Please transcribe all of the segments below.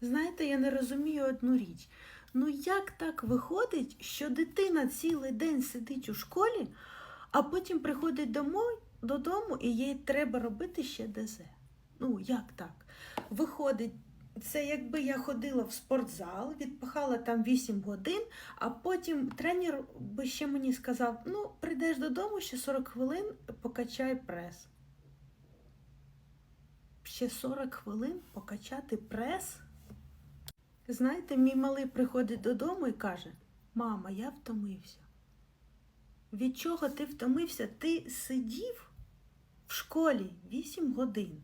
Знаєте, я не розумію одну річ. Ну як так виходить, що дитина цілий день сидить у школі, а потім приходить домой, додому і їй треба робити ще ДЗ? Ну, як так? Виходить, це якби я ходила в спортзал, відпахала там 8 годин, а потім тренер би ще мені сказав: ну, прийдеш додому, ще 40 хвилин покачай прес. Ще 40 хвилин покачати прес. Знаєте, мій малий приходить додому і каже: Мама, я втомився. Від чого ти втомився? Ти сидів в школі 8 годин.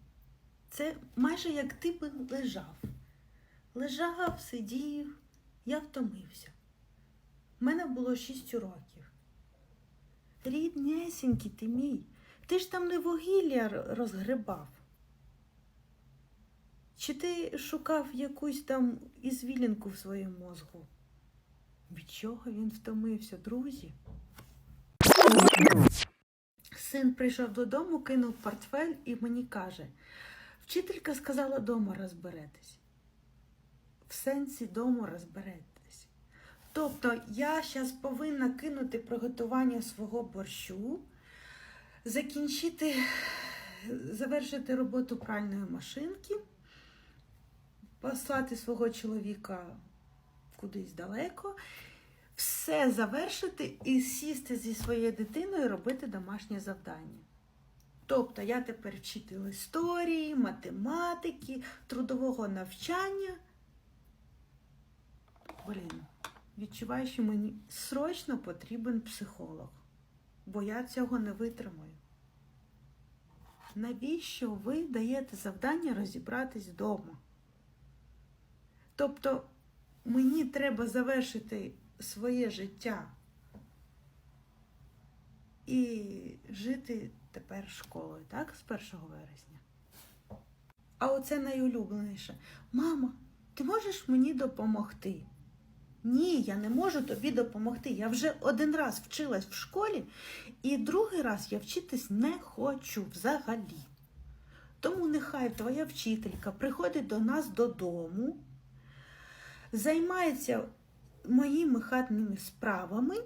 Це майже як ти би лежав. Лежав, сидів, я втомився. У мене було 6 років. Ріднесенький ти мій, ти ж там не вугілля р- розгребав. Чи ти шукав якусь там ізвілінку в своєму мозку? Від чого він втомився, друзі? Син прийшов додому, кинув портфель і мені каже: вчителька сказала, дома розберетесь. В сенсі дому розберетесь. Тобто я зараз повинна кинути приготування свого борщу, закінчити, завершити роботу пральної машинки послати свого чоловіка кудись далеко, все завершити і сісти зі своєю дитиною і робити домашнє завдання. Тобто я тепер вчитель історії, математики, трудового навчання. Блін, відчуваю, що мені срочно потрібен психолог, бо я цього не витримаю. Навіщо ви даєте завдання розібратись вдома? Тобто мені треба завершити своє життя і жити тепер школою, так, з 1 вересня. А оце найулюбленіше. Мама, ти можеш мені допомогти? Ні, я не можу тобі допомогти. Я вже один раз вчилась в школі, і другий раз я вчитись не хочу взагалі. Тому нехай твоя вчителька приходить до нас додому, займається моїми хатніми справами,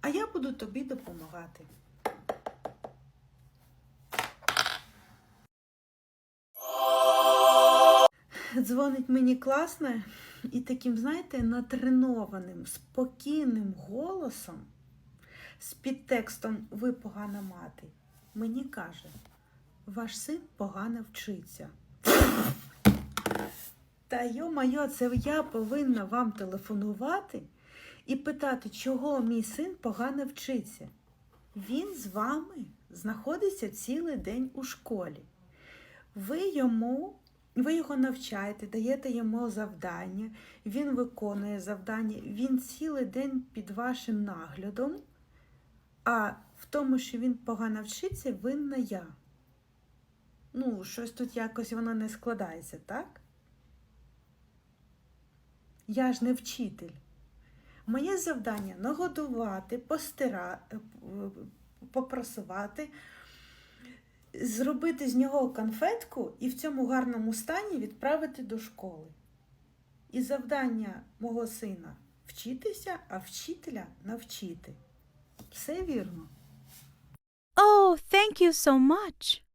а я буду тобі допомагати. Дзвонить мені класне і таким, знаєте, натренованим, спокійним голосом з підтекстом Ви погана мати. Мені каже, ваш син погано вчиться. Та йо-майо, це я повинна вам телефонувати і питати, чого мій син погано вчиться. Він з вами знаходиться цілий день у школі. Ви йому, ви його навчаєте, даєте йому завдання, він виконує завдання, він цілий день під вашим наглядом, а в тому, що він погано вчиться, винна я. Ну, щось тут якось воно не складається, так? Я ж не вчитель. Моє завдання нагодувати, постира... е, попросувати, зробити з нього конфетку і в цьому гарному стані відправити до школи. І завдання мого сина вчитися, а вчителя навчити. Все вірно. Oh, thank you so much.